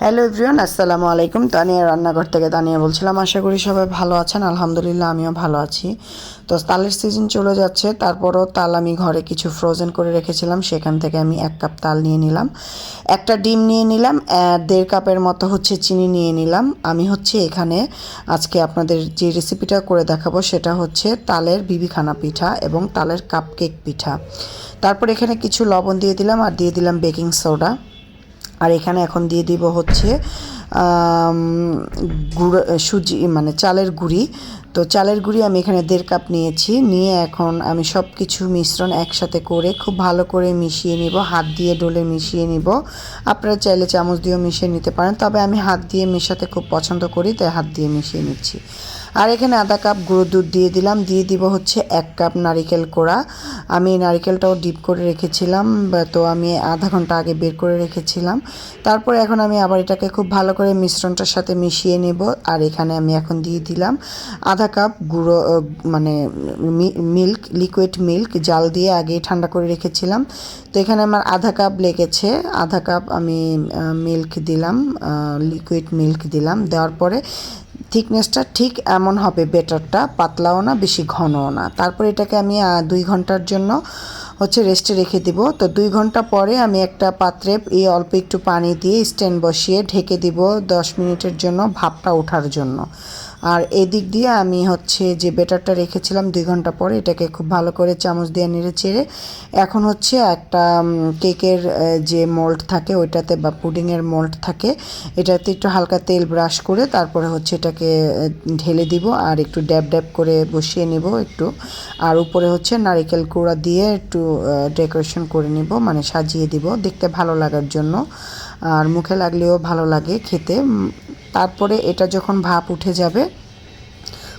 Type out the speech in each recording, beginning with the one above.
Hello everyone আসসালামু আলাইকুম। তানিয়া রান্নাঘর থেকে তানিয়া বলছিলাম, আশা করি সবাই ভালো আছেন। আলহামদুলিল্লাহ, আমিও ভালো আছি। তো তালের সিজন চলে যাচ্ছে, তারপরও তাল আমি ঘরে কিছু ফ্রোজেন করে রেখেছিলাম, সেখান থেকে আমি এক কাপ তাল নিয়ে নিলাম। একটা ডিম নিয়ে নিলাম দেড় কাপের মতো হচ্ছে চিনি নিয়ে নিলাম। আমি হচ্ছে এখানে আজকে আপনাদের যে রেসিপিটা করে দেখাবো, সেটা হচ্ছে তালের বিবিখানা পিঠা এবং তালের কাপকেক পিঠা। তারপর এখানে কিছু লবণ দিয়ে দিলাম, আর দিয়ে দিলাম বেকিং সোডা আর এখানে এখন দিয়ে দিব হচ্ছে গুঁড়ো, সুজি মানে চালের গুঁড়ি। তো চালের গুঁড়ি আমি এখানে দেড় কাপ নিয়েছি, নিয়ে এখন আমি সব কিছু মিশ্রণ একসাথে করে খুব ভালো করে মিশিয়ে নিব, হাত দিয়ে ডলে মিশিয়ে নিব। আপনারা চাইলে চামচ দিয়েও মিশিয়ে নিতে পারেন, তবে আমি হাত দিয়ে মেশাতে খুব পছন্দ করি, তাই হাত দিয়ে মিশিয়ে নিচ্ছি। আর এখানে আধা কাপ গুঁড়ো দুধ দিয়ে দিলাম, দিয়ে দিব হচ্ছে এক কাপ নারিকেল কোড়া। আমি নারিকেলটাও ডিপ করে রেখেছিলাম তো আমি আধা ঘণ্টা আগে বের করে রেখেছিলাম। তারপর এখন আমি আবার এটাকে খুব ভালো করে মিশ্রণটার সাথে মিশিয়ে নেব, আর এখানে আমি এখন দিয়ে দিলাম আধা কাপ গুঁড়ো মানে মিল্ক লিকুইড মিল্ক, জাল দিয়ে আগেই ঠান্ডা করে রেখেছিলাম। তো এখানে আমার আধা কাপ লেগেছে, আধা কাপ আমি মিল্ক দিলাম লিকুইড মিল্ক দিলাম। দেওয়ার পরে থিকনেসটা ঠিক এমন হবে বেটারটা, পাতলাও না, বেশি ঘনও না। তারপর এটাকে আমি দুই ঘণ্টার জন্য হচ্ছে রেস্টে রেখে দিব। তো দুই ঘণ্টা পরে আমি একটা পাত্রে এই অল্প একটু পানি দিয়ে স্ট্যান্ড বসিয়ে ঢেকে দিব দশ মিনিটের জন্য ভাপটা ওঠার জন্য। আর এদিক দিয়ে আমি হচ্ছে যে বেটারটা রেখেছিলাম দুই ঘণ্টা পরে, এটাকে খুব ভালো করে চামচ দিয়ে নেড়ে চেড়ে। এখন হচ্ছে একটা কেকের যে মোল্ড থাকে ওইটাতে বা পুডিংয়ের মোল্ড থাকে, এটাতে একটু হালকা তেল ব্রাশ করে তারপরে হচ্ছে এটাকে ঢেলে দিব আর একটু ড্যাব ড্যাব করে বসিয়ে নেব একটু। আর উপরে হচ্ছে নারিকেল কুড়া দিয়ে একটু ডেকোরেশন করে নিব মানে সাজিয়ে দিব দেখতে ভালো লাগার জন্য। আর মুখে লাগলেও ভালো লাগে খেতে তারপরে এটা যখন ভাপ উঠে যাবে,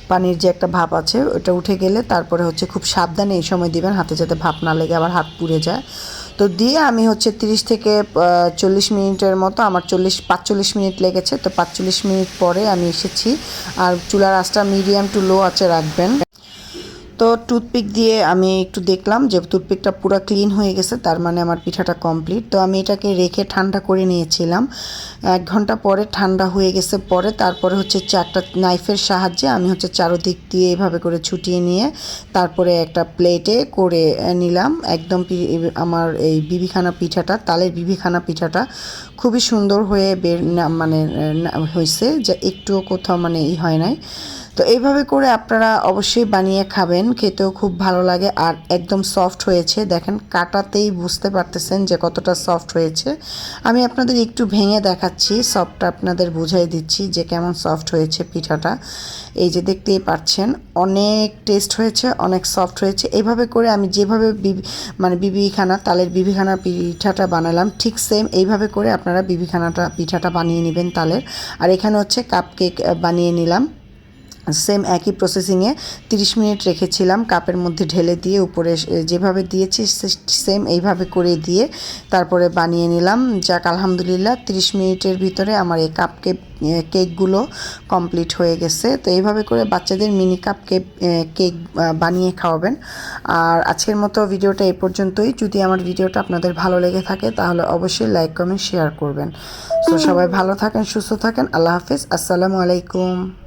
পানির যে একটা ভাপ আছে, ওটা উঠে গেলে তারপরে হচ্ছে খুব সাবধানে এই সময় দিবেন, হাতে যাতে ভাপ না লেগে আবার হাত পুড়ে যায়। তো দিয়ে আমি হচ্ছে তিরিশ থেকে চল্লিশ মিনিটের মতো, আমার চল্লিশ, পাঁচচল্লিশ মিনিট লেগেছে, তো পাঁচচল্লিশ মিনিট পরে আমি এসেছি। আর চুলার আঁচটা মিডিয়াম টু লো আছে রাখবেন। তো টুথপিক দিয়ে আমি একটু দেখলাম যে টুথপিকটা পুরো ক্লিন হয়ে গেছে, তার মানে আমার পিঠাটা কমপ্লিট তো আমি এটাকে রেখে ঠান্ডা করে নিয়েছিলাম। এক ঘণ্টা পরে ঠান্ডা হয়ে গেছে, পরে তারপরে হচ্ছে চারটা নাইফের সাহায্যে আমি হচ্ছে চারোদিক দিয়ে এভাবে করে ছুটিয়ে নিয়ে তারপরে একটা প্লেটে করে নিলাম। একদম আমার এই বিবিখানা পিঠাটা, তালের বিবিখানা পিঠাটা খুবই সুন্দর হয়ে বের মানে হয়েছে যে একটুও কোথাও মানে ই হয় নাই। তো এইভাবে করে আপনারা অবশ্যই বানিয়ে খাবেন, খেতেও খুব ভালো লাগে আর একদম সফট হয়েছে। দেখেন, কাটাতেই বুঝতে পারতেছেন যে কতটা সফট হয়েছে। আমি আপনাদের একটু ভেঙে দেখাচ্ছি সফটটা আপনাদের বুঝাই দিচ্ছি যে কেমন সফট হয়েছে পিঠাটা। এই যে দেখতেই পাচ্ছেন, অনেক টেস্ট হয়েছে, অনেক সফট হয়েছে। এইভাবে করে আমি যেভাবে বিবি- মানে বিবিখানা, তালের বিবিখানা পিঠাটা বানালাম, ঠিক সেম এইভাবে করে আপনারা বিবিখানাটা, পিঠাটা বানিয়ে নেবেন তালের। আর এখানে হচ্ছে কাপ কেক বানিয়ে নিলাম। সেম একই প্রসেসিংয়ে 30 মিনিট রেখেছিলাম কাপের মধ্যে ঢেলে দিয়ে উপরে যেভাবে দিয়েছি সেম এইভাবে করে দিয়ে তারপরে বানিয়ে নিলাম। যাক, আলহামদুলিল্লাহ 30 মিনিটের ভিতরে আমার এই কাপ কেক কেকগুলো কমপ্লিট হয়ে গেছে। তো এইভাবে করে বাচ্চাদের মিনি কাপ কেক কেক বানিয়ে খাওয়াবেন। আর আজকের মতো ভিডিওটা এই পর্যন্তই। যদি আমার ভিডিওটা আপনাদের ভালো লেগে থাকে তাহলে অবশ্যই লাইক, কমেন্ট, শেয়ার করবেন। তো সবাই ভালো থাকেন, সুস্থ থাকেন। আল্লাহ হাফিজ। আসসালামু আলাইকুম।